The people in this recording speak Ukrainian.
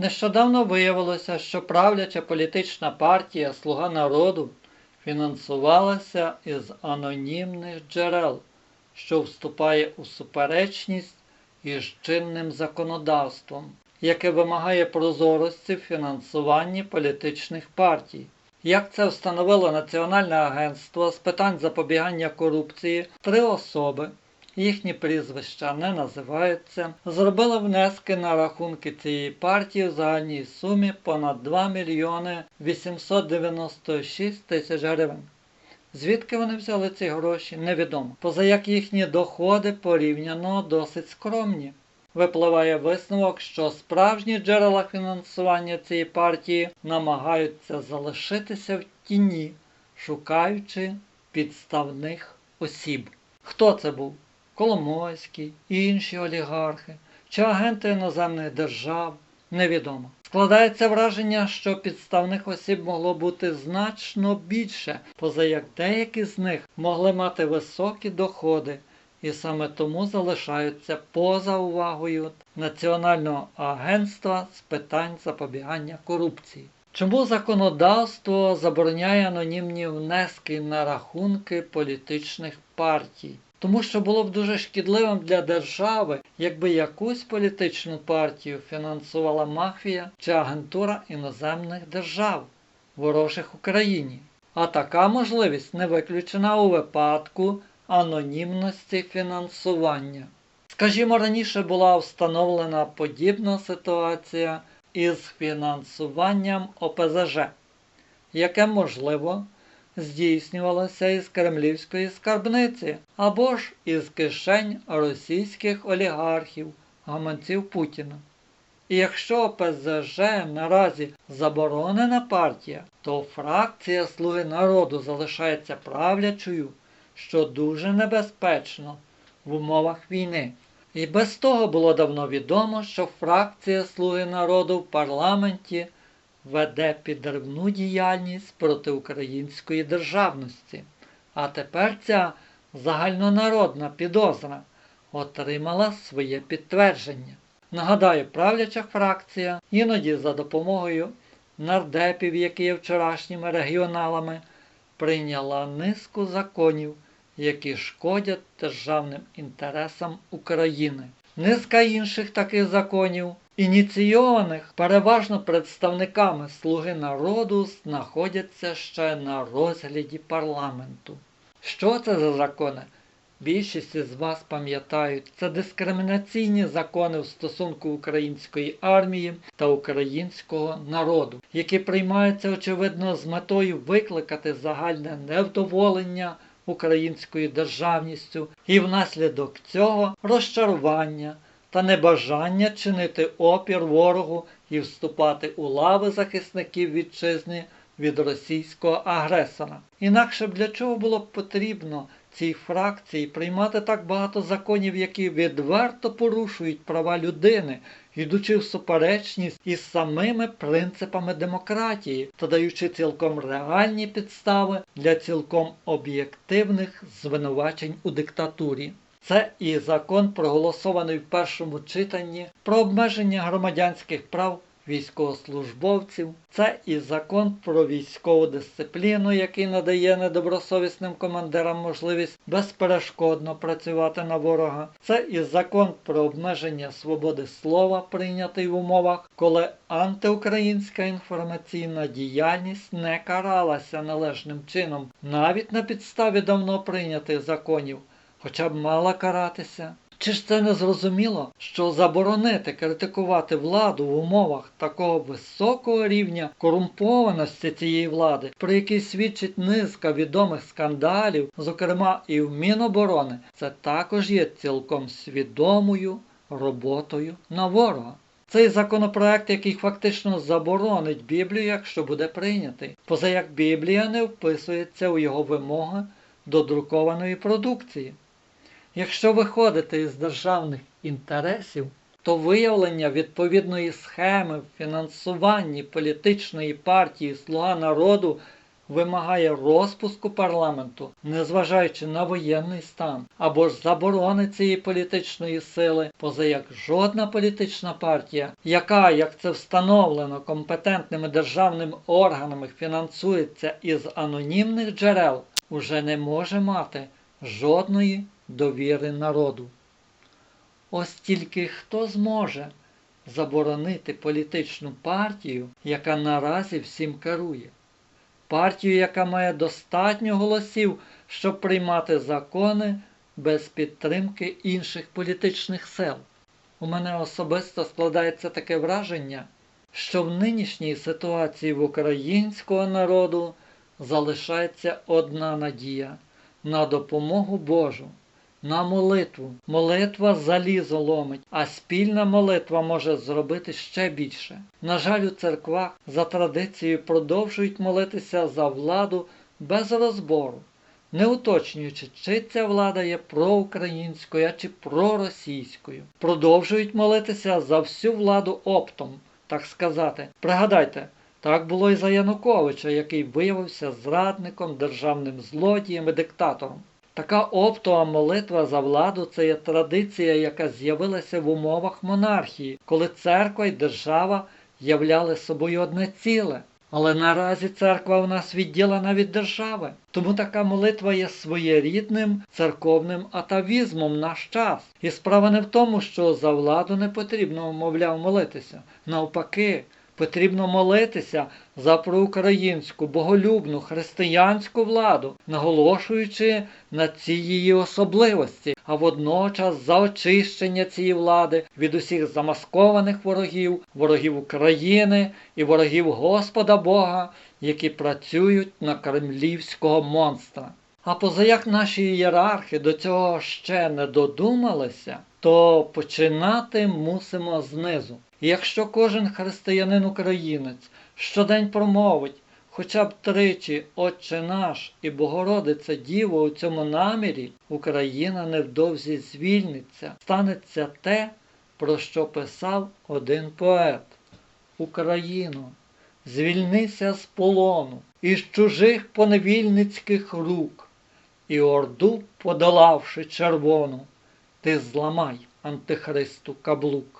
Нещодавно виявилося, що правляча політична партія Слуга народу фінансувалася із анонімних джерел, що вступає у суперечність із чинним законодавством, яке вимагає прозорості в фінансуванні політичних партій. Як це встановило Національне агентство з питань запобігання корупції, три особи, їхні прізвища не називаються, зробили внески на рахунки цієї партії в загальній сумі понад 2 мільйони 896 тисяч гривень. Звідки вони взяли ці гроші, невідомо. Поза як їхні доходи порівняно досить скромні. Випливає висновок, що справжні джерела фінансування цієї партії намагаються залишитися в тіні, шукаючи підставних осіб. Хто це був? Коломойський, інші олігархи чи агенти іноземних держав? Невідомо. Складається враження, що підставних осіб могло бути значно більше, поза як деякі з них могли мати високі доходи і саме тому залишаються поза увагою Національного агентства з питань запобігання корупції. Чому законодавство забороняє анонімні внески на рахунки політичних партій? Тому що було б дуже шкідливим для держави, якби якусь політичну партію фінансувала мафія чи агентура іноземних держав, ворожих Україні. А така можливість не виключена у випадку анонімності фінансування. Скажімо, раніше була встановлена подібна ситуація із фінансуванням ОПЗЖ, яке можливо здійснювалося із кремлівської скарбниці або ж із кишень російських олігархів, гаманців Путіна. І якщо ОПЗЖ наразі заборонена партія, то фракція Слуги народу залишається правлячою, що дуже небезпечно в умовах війни. І без того було давно відомо, що фракція Слуги народу в парламенті веде підривну діяльність проти української державності. А тепер ця загальнонародна підозра отримала своє підтвердження. Нагадаю, правляча фракція іноді за допомогою нардепів, які є вчорашніми регіоналами, прийняла низку законів, які шкодять державним інтересам України. Низка інших таких законів, ініційованих переважно представниками Слуги народу, знаходяться ще на розгляді парламенту. Що це за закони? Більшість із вас пам'ятають, це дискримінаційні закони в стосунку української армії та українського народу, які приймаються, очевидно, з метою викликати загальне невдоволення українською державністю і внаслідок цього розчарування та небажання чинити опір ворогу і вступати у лави захисників вітчизни від російського агресора. Інакше б для чого було б потрібно цій фракції приймати так багато законів, які відверто порушують права людини, йдучи в суперечність із самими принципами демократії та даючи цілком реальні підстави для цілком об'єктивних звинувачень у диктатурі. Це і закон, проголосований в першому читанні про обмеження громадянських прав військовослужбовців, це і закон про військову дисципліну, який надає недобросовісним командирам можливість безперешкодно працювати на ворога. Це і закон про обмеження свободи слова, прийнятий в умовах, коли антиукраїнська інформаційна діяльність не каралася належним чином, навіть на підставі давно прийнятих законів, хоча б мала каратися. Чи ж це не зрозуміло, що заборонити критикувати владу в умовах такого високого рівня корумпованості цієї влади, про який свідчить низка відомих скандалів, зокрема і в Міноборони, це також є цілком свідомою роботою на ворога. Цей законопроект, який фактично заборонить Біблію, якщо буде прийнятий, поза як Біблія не вписується у його вимоги до друкованої продукції. Якщо виходити із державних інтересів, то виявлення відповідної схеми в фінансуванні політичної партії Слуга народу вимагає розпуску парламенту, незважаючи на воєнний стан, або ж заборони цієї політичної сили, поза як жодна політична партія, яка, як це встановлено компетентними державними органами, фінансується із анонімних джерел, уже не може мати жодної довіри народу. Ось тільки хто зможе заборонити політичну партію, яка наразі всім керує, партію, яка має достатньо голосів, щоб приймати закони без підтримки інших політичних сил. У мене особисто складається таке враження, що в нинішній ситуації в українського народу залишається одна надія на допомогу Божу, на молитву. Молитва залізо ломить, а спільна молитва може зробити ще більше. На жаль, у церквах за традицією продовжують молитися за владу без розбору, не уточнюючи, чи ця влада є проукраїнською чи проросійською. Продовжують молитися за всю владу оптом, так сказати. Пригадайте, так було і за Януковича, який виявився зрадником, державним злодієм і диктатором. Така оптова молитва за владу це є традиція, яка з'явилася в умовах монархії, коли церква і держава являли собою одне ціле. Але наразі церква у нас відділена від держави. Тому така молитва є своєрідним церковним атавізмом наш час. І справа не в тому, що за владу не потрібно, мовляв, молитися. Навпаки, потрібно молитися за проукраїнську, боголюбну, християнську владу, наголошуючи на цій її особливості, а водночас за очищення цієї влади від усіх замаскованих ворогів, ворогів України і ворогів Господа Бога, які працюють на кремлівського монстра. А позаяк наші ієрархи до цього ще не додумалися, то починати мусимо знизу. І якщо кожен християнин-українець щодень промовить хоча б тричі Отче наш і Богородиця Діво у цьому намірі, Україна невдовзі звільниться, станеться те, про що писав один поет. Україно, звільнися з полону, із чужих поневільницьких рук, і орду, подолавши червону, ти зламай антихристу каблук.